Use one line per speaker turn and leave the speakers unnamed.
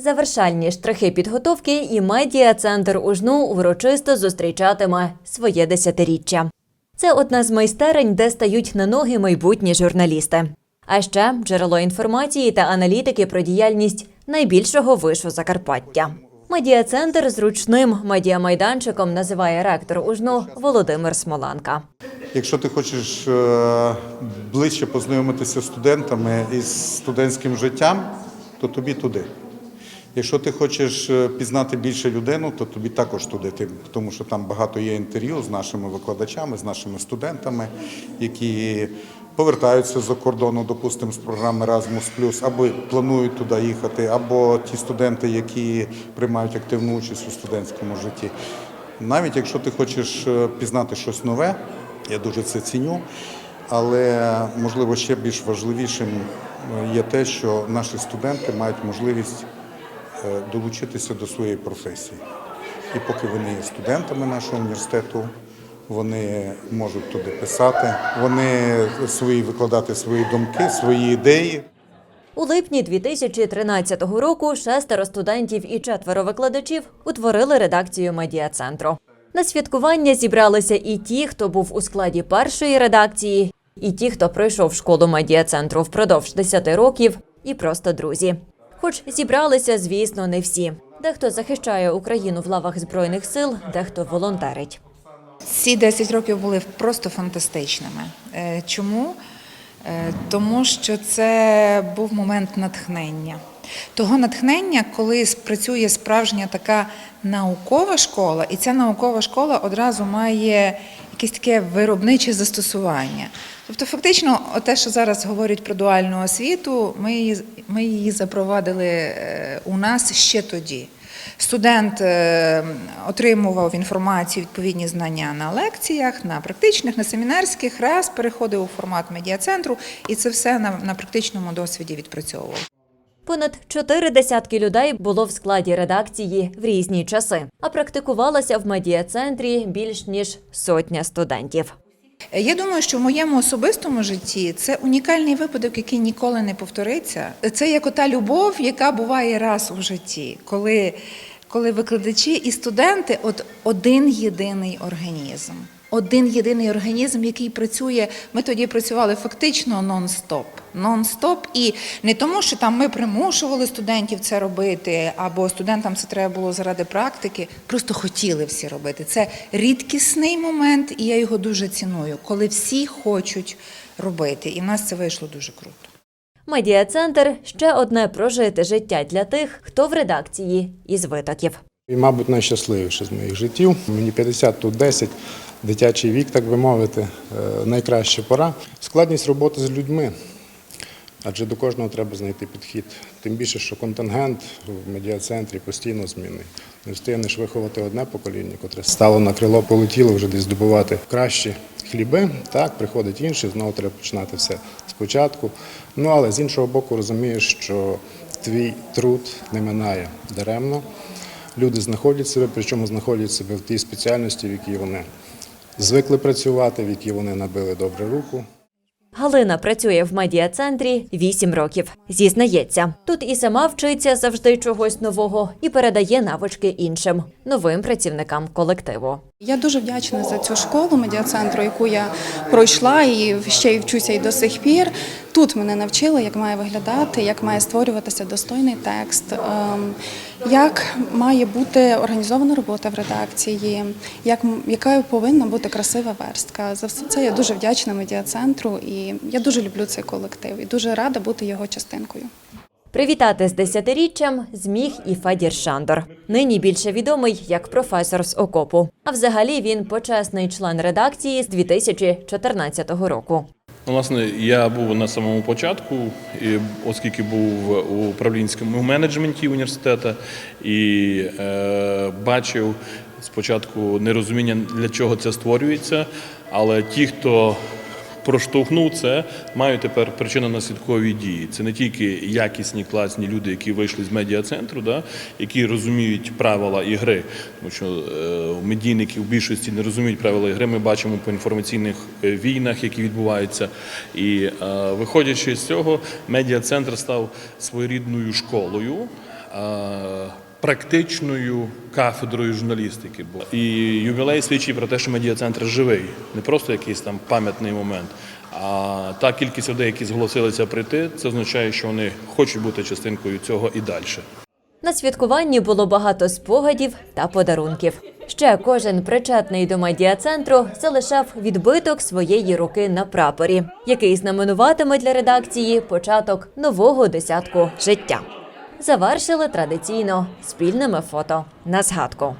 Завершальні штрихи підготовки і медіа-центр УЖНУ урочисто зустрічатиме своє десятиріччя. Це одна з майстерень, де стають на ноги майбутні журналісти. А ще джерело інформації та аналітики про діяльність найбільшого вишу Закарпаття. Медіа-центр зручним медіамайданчиком називає ректор УЖНУ Володимир Смоланка.
Якщо ти хочеш е, ближче познайомитися з студентами і з студентським життям, то тобі туди. Якщо ти хочеш е, пізнати більше людину, то тобі також туди, Ти- тому що там багато є інтерв'ю з нашими викладачами, з нашими студентами, які повертаються з-за кордону, допустимо, з програми Erasmus+, або планують туди їхати, або ті студенти, які приймають активну участь у студентському житті. Навіть якщо ти хочеш е, пізнати щось нове, я дуже це ціню. Але можливо ще більш важливішим е, є те, що наші студенти мають можливість долучитися до своєї професії. І поки вони є студентами нашого університету, вони можуть туди писати, вони свої викладати свої думки, свої ідеї.
У липні 2013 року шестеро студентів і четверо викладачів утворили редакцію медіа-центру. На святкування зібралися і ті, хто був у складі першої редакції, і ті, хто пройшов школу медіа-центру впродовж 10 років, і просто друзі. Хоч зібралися, звісно, не всі. Дехто захищає Україну в лавах збройних сил, дехто волонтерить.
Ці 10 років були просто фантастичними. Е, Чому? Е, Тому що це був момент натхнення. Того натхнення, коли спрацює справжня така наукова школа, і ця наукова школа одразу має якесь таке виробниче застосування. Тобто, фактично, те, що зараз говорять про дуальну освіту, ми її, ми її запровадили е, у нас ще тоді. Студент е, отримував інформацію, відповідні знання на лекціях, на практичних, на семінарських, раз переходив у формат медіа-центру, і це все на, на практичному досвіді відпрацьовував.
Понад чотири десятки людей було в складі редакції в різні часи, а практикувалося в медіа-центрі більш ніж сотня студентів.
Я думаю, що в моєму особистому житті це унікальний випадок, який ніколи не повториться. Це як ота любов, яка буває раз у житті, коли, коли викладачі і студенти от один єдиний організм. Один єдиний організм, який працює. Ми тоді працювали фактично нон-стоп. Нон-стоп, і не тому, що там ми примушували студентів це робити, або студентам це треба було заради практики. Просто хотіли всі робити. Це рідкісний момент, і я його дуже ціную, коли всі хочуть робити. І в нас це вийшло дуже круто.
Медіа-центр ще одне прожите життя для тих, хто в редакції із витоків.
І, мабуть, найщасливіше з моїх життів. Мені 50, тут 10, дитячий вік, так би мовити, е, найкраща пора. Складність роботи з людьми, адже до кожного треба знайти підхід. Тим більше, що контингент в медіа-центрі постійно змінний. Не встигнеш виховати одне покоління, котре стало на крило, полетіло вже десь здобувати кращі хліби. Так, приходить інше, знову треба починати все спочатку. Ну але з іншого боку, розумієш, що твій труд не минає даремно. Люди знаходять себе, причому знаходять себе в тій спеціальності, в якій вони звикли працювати, в які вони набили добре руку.
Галина працює в медіа-центрі 8 років. Зізнається, тут і сама вчиться завжди чогось нового і передає навички іншим новим працівникам колективу.
Я дуже вдячна за цю школу медіа-центру, яку я пройшла і ще й вчуся і до сих пір. Тут мене навчили, як має виглядати, як має створюватися достойний текст, ем, як має бути організована робота в редакції, як якою повинна бути красива верстка. За все це я дуже вдячна медіа-центру і я дуже люблю цей колектив і дуже рада бути його частинкою.
Привітати з десятиріччям зміг і Федір Шандор. Нині більше відомий як професор з окопу. А взагалі він почесний член редакції з 2014 року.
Ну, власне, я був на самому початку, і оскільки був у управлінському менеджменті університету і е, бачив спочатку нерозуміння, для чого це створюється, але ті, хто проштовхнув це, мають тепер причинно-наслідкові дії. Це не тільки якісні класні люди, які вийшли з медіа-центру, да, які розуміють правила ігри, тому що е, медійники в більшості не розуміють правила ігри. Ми бачимо по інформаційних е, війнах, які відбуваються. І е, виходячи з цього, медіа-центр став своєрідною школою. Практичною кафедрою журналістики. Бо І ювілей свідчить про те, що медіа-центр живий, не просто якийсь там пам'ятний момент. А та кількість людей, які зголосилися прийти, це означає, що вони хочуть бути частинкою цього і далі.
На святкуванні було багато спогадів та подарунків. Ще кожен причетний до медіа-центру залишав відбиток своєї руки на прапорі, який знаменуватиме для редакції початок нового десятку життя. Завершили традиційно спільними фото на згадку.